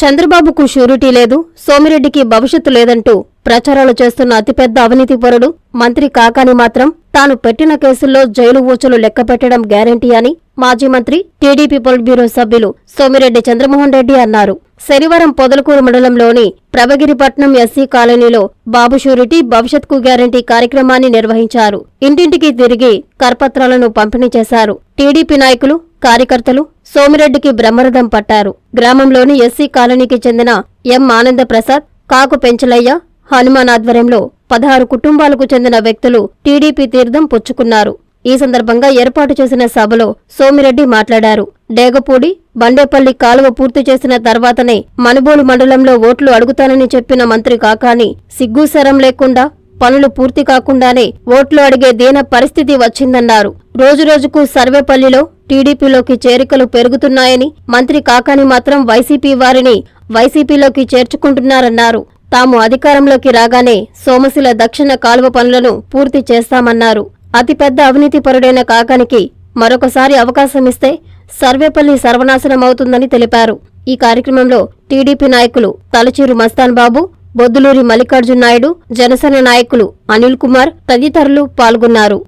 చంద్రబాబుకు షూరిటీ లేదు సోమిరెడ్డికి భవిష్యత్తు లేదంటూ ప్రచారాలు చేస్తున్న అతిపెద్ద అవినీతిపరుడు మంత్రి కాకాని మాత్రం తాను పెట్టిన కేసుల్లో జైలు ఊచలు లెక్కపెట్టడం గ్యారంటీ అని మాజీ మంత్రి టీడీపీ పొలిట్ బ్యూరో సభ్యులు సోమిరెడ్డి చంద్రమోహన్ రెడ్డి అన్నారు. శనివారం పొదలకూరు మండలంలోని ప్రభగిరిపట్నం ఎస్సీ కాలనీలో బాబు షూరిటీ భవిష్యత్కు గ్యారంటీ కార్యక్రమాన్ని నిర్వహించారు. ఇంటింటికి తిరిగి కరపత్రాలను పంపిణీ చేశారు. టీడీపీ నాయకులు కార్యకర్తలు సోమిరెడ్డికి బ్రహ్మరథం పట్టారు. గ్రామంలోని ఎస్సీ కాలనీకి చెందిన ఎం. ఆనంద ప్రసాద్ కాకు పెంచలయ్య హనుమాన్ ఆధ్వర్యంలో పదహారు కుటుంబాలకు చెందిన వ్యక్తులు టీడీపీ తీర్థం పుచ్చుకున్నారు. ఈ సందర్భంగా ఏర్పాటు చేసిన సభలో సోమిరెడ్డి మాట్లాడారు. డేగపూడి బండేపల్లి కాలువ పూర్తి చేసిన తర్వాతనే మనుబోలు మండలంలో ఓట్లు అడుగుతానని చెప్పిన మంత్రి కాకాని సిగ్గుసరం లేకుండా పనులు పూర్తి కాకుండానే ఓట్లు అడిగే దీన పరిస్థితి వచ్చిందన్నారు. రోజురోజుకు సర్వేపల్లిలో టీడీపీలోకి చేరికలు పెరుగుతున్నాయని మంత్రి కాకాని మాత్రం వైసీపీ వారిని వైసీపీలోకి చేర్చుకుంటున్నారన్నారు. తాము అధికారంలోకి రాగానే సోమశిల దక్షిణ కాలువ పనులను పూర్తి చేస్తామన్నారు. అతిపెద్ద అవినీతి పరుడైన కాకానికి మరొకసారి అవకాశమిస్తే సర్వేపల్లి సర్వనాశనమవుతుందని తెలిపారు. ఈ కార్యక్రమంలో టీడీపీ నాయకులు తలచూరు మస్తాన్ బాబు బొద్దులూరి మల్లికార్జున్ నాయుడు జనసేన నాయకులు అనిల్ కుమార్ తదితరులు పాల్గొన్నారు.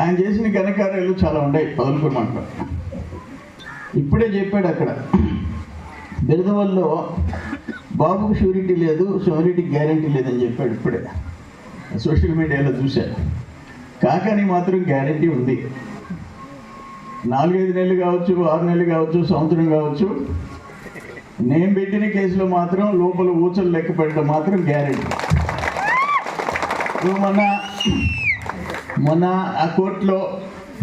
ఆయన చేసిన ఘనకార్యాలు చాలా ఉన్నాయి. పదలుకూరు ఇప్పుడే చెప్పాడు అక్కడ. బిరదవల్లో బాబుకు షూరిటీ లేదు షూరిటీ గ్యారంటీ లేదని చెప్పాడు ఇప్పుడే. సోషల్ మీడియాలో చూశాను కాకని మాత్రం గ్యారంటీ ఉంది. నాలుగైదు నెలలు కావచ్చు ఆరు నెలలు కావచ్చు సంవత్సరం కావచ్చు నేను పెట్టిన కేసులో మాత్రం లోపల ఊచలు లెక్క పెట్టడం మాత్రం గ్యారంటీ. మొన్న మొన్న ఆ కోర్టులో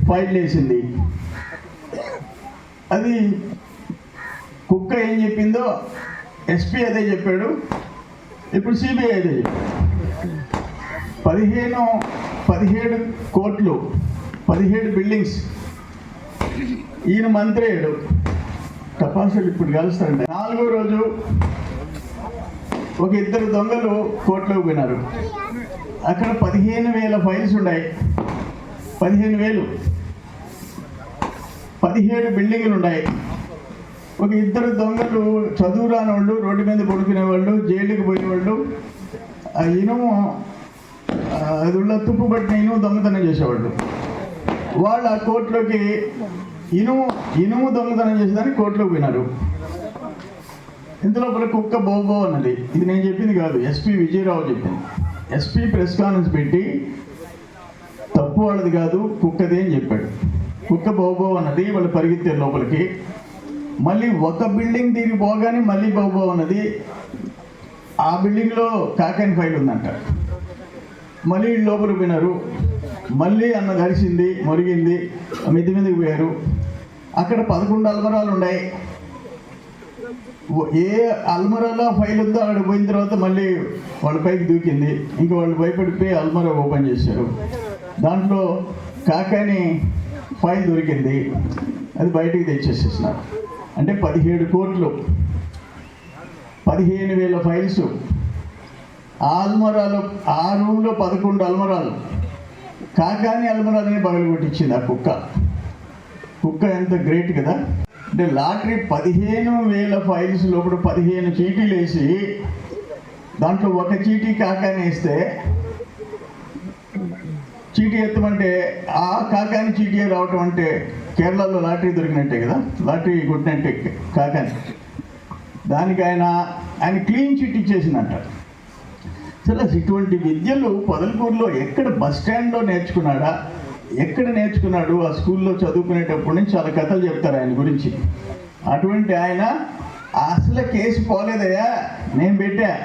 ఫైల్ వేసింది. అది కుక్క ఏం చెప్పిందో ఎస్పీ అదే చెప్పాడు ఇప్పుడు సిబిఐ అదే చెప్పాడు. పదిహేను పదిహేడు కోట్లు పదిహేడు బిల్డింగ్స్ ఈయన మంత్రి ఏడు టపాసులు ఇప్పుడు కలుస్తారండి నాలుగో రోజు ఒక ఇద్దరు దొంగలు కోర్టులోకి పోయినారు. అక్కడ పదిహేను వేల ఫైల్స్ ఉన్నాయి. పదిహేను వేలు. పదిహేడు బిల్డింగులు ఉన్నాయి. ఒక ఇద్దరు దొంగలు చదువు రాని వాళ్ళు రోడ్డు మీద పడుకునేవాళ్ళు జైలుకి పోయేవాళ్ళు. ఆ ఇనుము ఆ, అది తుప్పు పట్టిన ఇనుము దొంగతనం చేసేవాళ్ళు. వాళ్ళు ఆ కోర్టులోకి ఇనుము ఇనుము దొంగతనం చేసేదానికి కోర్టులోకి పోయినారు. ఇంతలో ఒక కుక్క బోబో అన్నది. ఇది నేను చెప్పింది కాదు. ఎస్పీ విజయరావు చెప్పింది. ఎస్పీ ప్రెస్ కాన్ఫరెన్స్ పెట్టి తప్పు వాళ్ళది కాదు కుక్కదే అని చెప్పాడు. కుక్క బోబో అన్నది వాళ్ళు పరిగెత్తారు లోపలికి. మళ్ళీ ఒక బిల్డింగ్ తిరిగి పోగానే మళ్ళీ బోబో అన్నది ఆ బిల్డింగ్లో కాకాని ఫైల్ ఉందంట. మళ్ళీ లోపల పోయినారు. మళ్ళీ అన్న గడిచింది మరిగింది మిద్ది మీదకి పోయారు. అక్కడ పదకొండు అల్మరాలు ఉన్నాయి. ఏ అల్మరాలో ఫైల్ ఉందో అక్కడ పోయిన తర్వాత మళ్ళీ వాళ్ళ పైకి దూకింది. ఇంకా వాళ్ళు భయపడిపోయి అల్మరా ఓపెన్ చేశారు. దాంట్లో కాకాని ఫైల్ దొరికింది. అది బయటికి తెచ్చేసేసినారు. అంటే పదిహేడు కోట్లు. పదిహేను వేల ఫైల్స్. ఆ ఆ రూమ్లో పదకొండు అల్మరాలు. కాకాని అల్మరాలని పగలు కొట్టించింది? ఆ కుక్క. కుక్క ఎంత గ్రేట్ కదా. అంటే లాటరీ పదిహేను వేల ఫైల్స్ లోపల పదిహేను చీటీలు వేసి దాంట్లో ఒక చీటీ కాకాని వేస్తే చీటీ ఎత్తమంటే ఆ కాకాని చీటీ రావటం అంటే కేరళలో లాటరీ దొరికినట్టే కదా. లాటరీ కొట్టినట్టే కాకాని దానికి ఆయన ఆయన క్లీన్ చిట్ ఇచ్చేసిందంట. అసలు ఇటువంటి విద్యలు పొదలకూరులో ఎక్కడ బస్ స్టాండ్లో నేర్చుకున్నాడా? ఎక్కడ నేర్చుకున్నాడు? ఆ స్కూల్లో చదువుకునేటప్పటి నుంచి చాలా కథలు చెప్తారు ఆయన గురించి. అటువంటి ఆయన అసలు కేసు పోలేదయ్యా. నేను పెట్టా.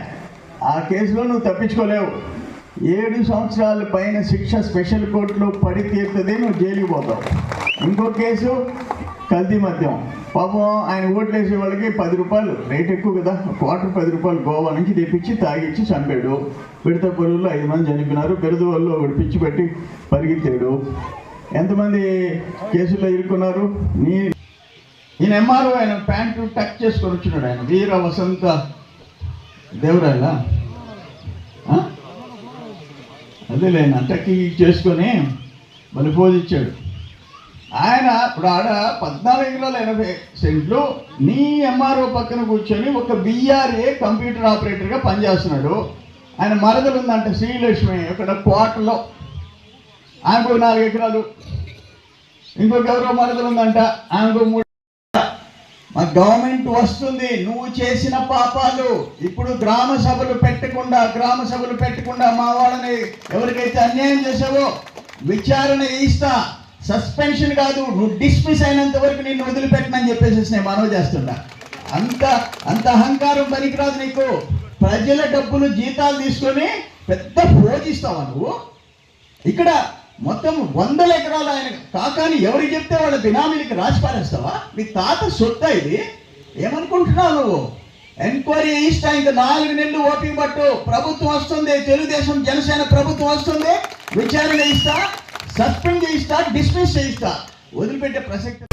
ఆ కేసులో నువ్వు తప్పించుకోలేవు. ఏడు సంవత్సరాల పైన శిక్ష స్పెషల్ కోర్టులో పడి తీరుతుంది నువ్వు జైలుకి పోతావు. ఇంకో కేసు కల్తీ మద్యం. పాపం ఆయన ఓట్లేసే వాళ్ళకి పది రూపాయలు రేట్ ఎక్కువ కదా. క్వార్టర్ పది రూపాయలు గోవా నుంచి తెప్పించి తాగిచ్చి చంపాడు. విడత పొరుల్లో ఐదు మంది చనిపోయినారు. బిరద వాళ్ళు ఒకటి పిచ్చి పెట్టి పరిగెత్తాడు. ఎంతమంది కేసుల్లో ఇరుక్కున్నారు? నీ ఈయన ఎంఆర్ఓ ఆయన ప్యాంటు టక్ చేసుకొని వచ్చినాడు ఆయన. వీర వసంత దేవరాయల? అదేలే ఆయన టక్కి చేసుకొని మళ్ళీ పోజిచ్చాడు. ఆయన ఇప్పుడు ఆడ పద్నాలుగు ఎకరాల ఎనభై సెంట్లు నీ ఎంఆర్ఓ పక్కన కూర్చొని ఒక బిఆర్ఏ కంప్యూటర్ ఆపరేటర్గా పనిచేస్తున్నాడు. ఆయన మరదలు ఉందంట శ్రీలక్ష్మి ఇక్కడ కోటలో. ఆమెకు నాలుగు ఎకరాలు. ఇంకొక ఎవరో మరదలు ఉందంట ఆమెకు మూడు మా గవర్నమెంట్ వస్తుంది నువ్వు చేసిన పాపాలు ఇప్పుడు గ్రామ సభలు పెట్టకుండా గ్రామ సభలు పెట్టకుండా మా వాళ్ళని ఎవరికైతే అన్యాయం చేసావో విచారణ ఇస్తా. సస్పెన్షన్ కాదు నువ్వు డిస్మిస్ అయినంత వరకు నిన్ను వదిలిపెట్టనని చెప్పేసి నేను మనవి చేస్తున్నా. అంత అంత అహంకారం పనికిరాదు నీకు. ప్రజల డబ్బులు జీతాలు తీసుకొని పెద్ద పోజిస్తావా నువ్వు? ఇక్కడ మొత్తం వందల ఎకరాలు ఆయన కాకాని ఎవరికి చెప్తే వాళ్ళ బినామీలకి రాసి పారేస్తావా? మీ తాత సొత్తా ఇది. ఏమనుకుంటున్నావు నువ్వు? ఎంక్వైరీ ఇస్తా ఇంకా నాలుగు నెలలు ఓపిక పట్టు. ప్రభుత్వం వస్తుంది. తెలుగుదేశం జనసేన ప్రభుత్వం వస్తుంది. విచారణ ఇస్తా. సస్పెండ్ చేయిస్తా డిస్మిస్ చేయిస్తా. వదిలిపెట్టే ప్రసక్తి